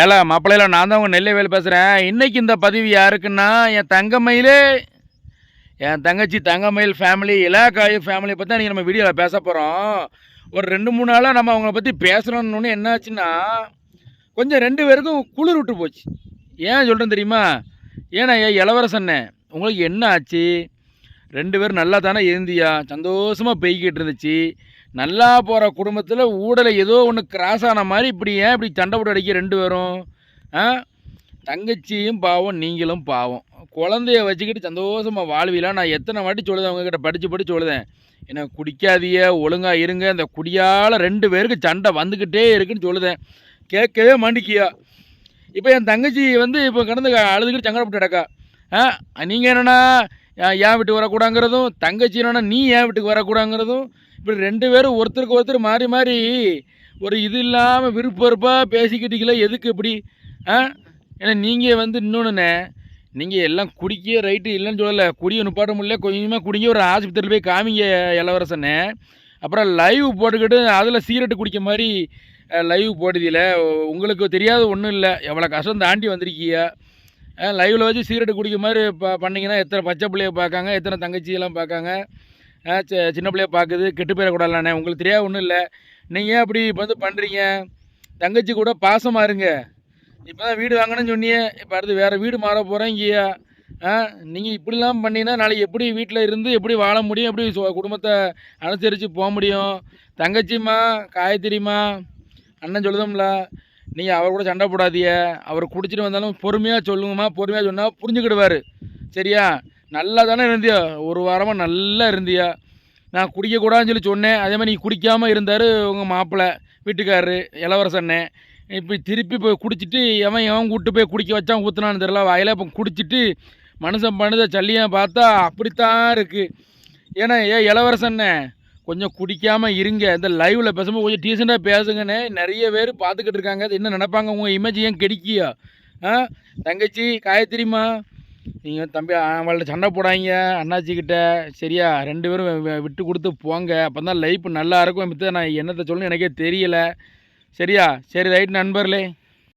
ஏலா மாப்பிள்ளையில நான் தான் உங்கள் நெல்லைவேல் பேசுகிறேன் இன்னைக்கு இந்த பதிவு யாருக்குன்னா என் தங்கமயிலே என் தங்கச்சி தங்கமயில் ஃபேமிலி இலாக்காயு ஃபேமிலியை பற்றி தான் நம்ம வீடியோவில் பேச போகிறோம் ஒரு ரெண்டு மூணு நாளாக நம்ம அவங்கள பற்றி பேசுகிறோன்னு என்னாச்சுன்னா கொஞ்சம் ரெண்டு பேருக்கும் குளிர் விட்டு போச்சு. ஏன் சொல்கிறேன் தெரியுமா? ஏன்னா ஏன் இளவரசண்ணே உங்களுக்கு என்ன ஆச்சு? ரெண்டு பேரும் நல்லா தானே இருந்தியா? சந்தோஷமாக பெய்கிட்டு இருந்துச்சு. நல்லா போகிற குடும்பத்தில் ஊடலை ஏதோ ஒன்று கிராஸ் ஆன மாதிரி இப்படி ஏன் இப்படி சண்டை போட்டு அடிக்க ரெண்டு பேரும்? ஆ? தங்கச்சியும் பாவம் நீங்களும் பாவம். குழந்தைய வச்சுக்கிட்டு சந்தோஷமாக வாழ்விலாம் நான் எத்தனை வாட்டி சொல்லுதேன் உங்ககிட்ட படித்து படித்து சொல்லுதேன். என்ன குடிக்காதிய ஒழுங்காக இருங்க. இந்த குடியால் ரெண்டு பேருக்கு சண்டை வந்துக்கிட்டே இருக்குன்னு சொல்லுதேன். கேட்கவே மாட்டிக்கியா? இப்போ என் தங்கச்சி வந்து இப்போ கடந்து அழுதுகிட்டு சங்கடப்பட்டு கிடக்கா. ஆ நீங்கள் என்னென்னா ஏன் வீட்டுக்கு வரக்கூடாங்கிறதும் தங்கச்சி என்னன்னா நீ ஏன் வீட்டுக்கு வரக்கூடாங்கிறதும் இப்படி ரெண்டு பேரும் ஒருத்தருக்கு ஒருத்தர் மாறி மாறி ஒரு இது இல்லாமல் விருப்ப வெறுப்பாக பேசிக்கிட்டீங்களே எதுக்கு இப்படி? ஆ? ஏன்னா நீங்கள் வந்து இன்னொன்றுண்ணே நீங்கள் எல்லாம் குடிக்க ரைட்டு இல்லைன்னு சொல்லலை. குடிய நிப்பாட்ட முடியல. கொஞ்சமாக குடிங்க. ஒரு ஆஸ்பத்திரியில் போய் காமிங்க இளவரசனே. அப்புறம் லைவ் போட்டுக்கிட்டு அதில் சீரட்டு குடிக்க மாதிரி லைவ் போடுதில்ல. உங்களுக்கு தெரியாத ஒன்றும் இல்லை. எவ்வளோ கஷ்டம் தாண்டி வந்திருக்கியா லைவில் வச்சு சீரட்டு குடிக்க மாதிரி ப பண்ணிங்கன்னா எத்தனை பச்சை பிள்ளைய பார்க்காங்க எத்தனை தங்கச்சியெல்லாம் பார்க்காங்க? சின்ன பிள்ளைய பார்க்குது கெட்டு போயிடக்கூடாதுலாண்ணே உங்களுக்கு தெரியாது ஒன்றும் இல்லை. நீங்கள் அப்படி இப்போ வந்து பண்ணுறீங்க தங்கச்சி கூட பாசமாக இருங்க. இப்போ தான் வீடு வாங்கணும்னு சொன்னியே இப்போ அடுத்து வேறு வீடு மாற போகிறேங்கய்யா ஆ நீங்கள் இப்படிலாம் பண்ணீங்கன்னா நாளைக்கு எப்படி வீட்டில் இருந்து எப்படி வாழ முடியும் எப்படி குடும்பத்தை அனுசரித்து போக முடியும்? தங்கச்சிம்மா காயத்திரிம்மா அண்ணன் சொல்லுதும்ல நீங்கள் அவர் கூட சண்டை போடாதிய அவர் குடிச்சிட்டு வந்தாலும் பொறுமையாக சொல்லுங்கம்மா பொறுமையாக சொன்னால் புரிஞ்சுக்கிடுவார். சரியா? நல்லா தானே இருந்தியா? ஒரு வாரமாக நல்லா இருந்தியா? நான் குடிக்கக்கூடாதுன்னு சொல்லி சொன்னேன். அதே மாதிரி நீ குடிக்காமல் இருந்தார் உங்கள் மாப்பிள்ளை வீட்டுக்காரரு இளவரசண்ணே இப்போ திருப்பி போய் குடிச்சிட்டு எவன் எவன் கூட்டு போய் குடிக்க வச்சான் ஊற்றுனான்னு தெரில வாயில இப்போ குடிச்சிட்டு மனுஷன் பண்ணுத சல்லியாக பார்த்தா அப்படித்தான் இருக்குது ஏன்னா ஏ இளவரசண்ணே கொஞ்சம் குடிக்காமல் இருங்க. இந்த லைவில் பேசும்போது கொஞ்சம் டீசெண்டாக பேசுங்கன்னு நிறைய பேர் பார்த்துக்கிட்டு இருக்காங்க. அது என்ன நினைப்பாங்க? உங்கள் இமேஜ் ஏன் கெடிக்கியா? ஆ? தங்கச்சி காயத்ரிம்மா நீங்கள் தம்பி அவள்கிட்ட சண்டை போடாங்க அண்ணாச்சிக்கிட்ட சரியா ரெண்டு பேரும் விட்டு கொடுத்து போங்க. அப்போ தான் லைஃப் நல்லா இருக்கும். மித்த நான் என்னத்தை சொல்லணும் எனக்கே தெரியலை. சரியா? சரி ரைட் நண்பர்களே.